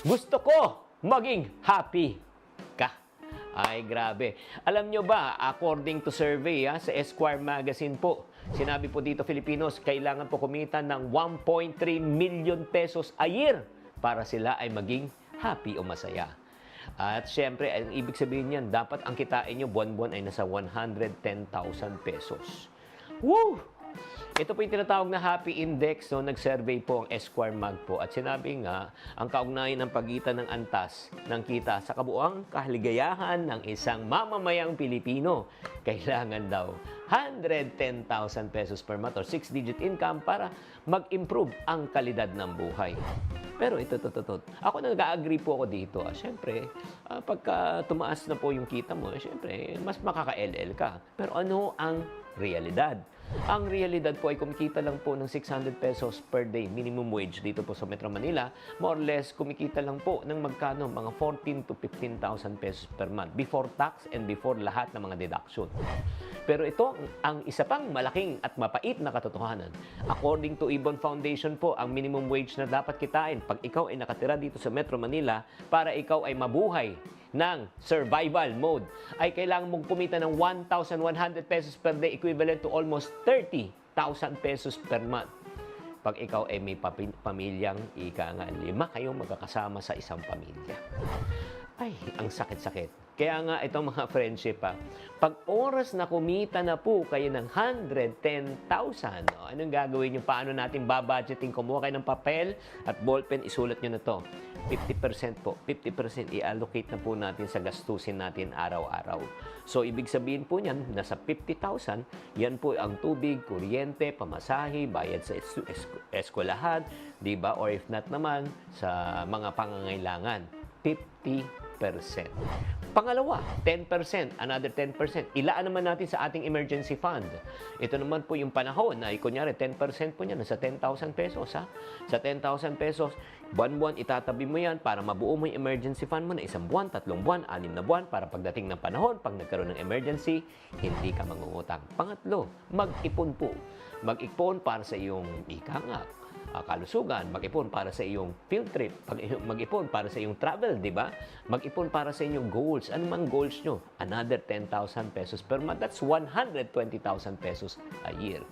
Gusto ko maging happy ka. Ay, grabe. Alam nyo ba, according to survey ha, sa Esquire Magazine po, sinabi po dito Filipinos, kailangan po kumita ng 1.3 million pesos a year para sila ay maging happy o masaya. At syempre, ang ibig sabihin niyan, dapat ang kitain nyo buwan-buwan ay nasa 110,000 pesos. Woo! Ito po yung tinatawag na Happy Index. No? Nag-survey po ang Esquire Mag po. At sinabi nga, ang kaugnayan ng pagitan ng antas ng kita sa kabuang kahaligayahan ng isang mamamayang Pilipino. Kailangan daw 110,000 pesos per month or 6-digit income para mag-improve ang kalidad ng buhay. Pero ito, ito, ito, ito. Ako nag-agree po ako dito. Ah. Siyempre, ah, pagka tumaas na po yung kita mo, eh, siyempre, mas makaka-LL ka. Pero ano ang realidad? Ang realidad po ay kumikita lang po ng 600 pesos per day minimum wage dito po sa Metro Manila. More or less, kumikita lang po ng magkano? Mga 14 to 15,000 pesos per month before tax and before lahat ng mga deduction. Pero ito ang isa pang malaking at mapait na katotohanan. According to Ibon Foundation po, ang minimum wage na dapat kitain pag ikaw ay nakatira dito sa Metro Manila para ikaw ay mabuhay ng survival mode ay kailangan mong kumita ng 1,100 pesos per day equivalent to almost 30,000 pesos per month. Pag ikaw ay may pamilyang ika nga, lima kayong magkakasama sa isang pamilya. Ay, ang sakit-sakit. Kaya nga itong mga friendship pa, pag oras na kumita na po kayo ng 110,000, no, anong gagawin nyo? Paano natin babudgeting? Kumuha kayo ng papel at ballpen, isulat nyo na to. 50% po. 50% i-allocate na po natin sa gastusin natin araw-araw. So, ibig sabihin po niyan, nasa 50,000, yan po ang tubig, kuryente, pamasahe, bayad sa es- es- eskwelahan, di ba? Or if not naman, sa mga pangangailangan. 50%. Pangalawa, 10%, another 10%. Ilaan naman natin sa ating emergency fund. Ito naman po yung panahon na, kunyari, 10% po niyan, nasa 10,000 pesos, ha? Sa 10,000 pesos, buwan-buwan itatabi mo yan para mabuo mo yung emergency fund mo na isang buwan, tatlong buwan, anim na buwan para pagdating ng panahon, pag nagkaroon ng emergency, hindi ka mangungutang. Pangatlo, mag-ipon po. Mag-ipon para sa iyong ikangak, uh, kalusugan, mag-ipon para sa iyong field trip, mag-ipon para sa iyong travel, di ba? Mag-ipon para sa inyong goals. Ano mang goals nyo? Another 10,000 pesos per month. That's 120,000 pesos a year.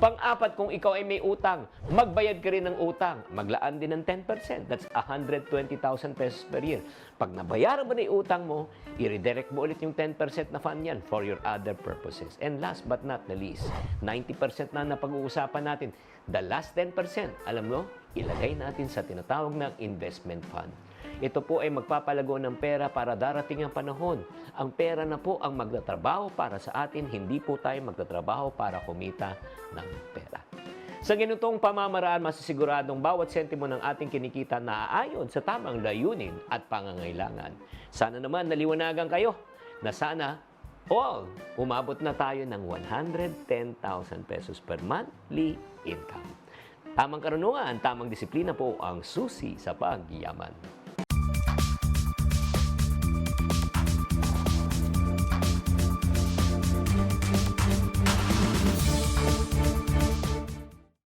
Pang-apat, kung ikaw ay may utang, magbayad ka rin ng utang. Maglaan din ng 10%. That's 120,000 pesos per year. Pag nabayaran mo na yung utang mo, i-redirect mo ulit yung 10% na fund yan for your other purposes. And last but not the least, 90% na napag-uusapan natin. The last 10%, alam mo, ilagay natin sa tinatawag na investment fund. Ito po ay magpapalago ng pera para darating ang panahon. Ang pera na po ang magtatrabaho para sa atin, hindi po tayo magtatrabaho para kumita ng pera. Sa ganitong pamamaraan, masisiguradong bawat sentimo ng ating kinikita na aayon sa tamang layunin at pangangailangan. Sana naman naliwanagan kayo na sana all umabot na tayo ng 110,000 pesos per monthly income. Tamang karunungan, tamang disiplina po ang susi sa pagyaman.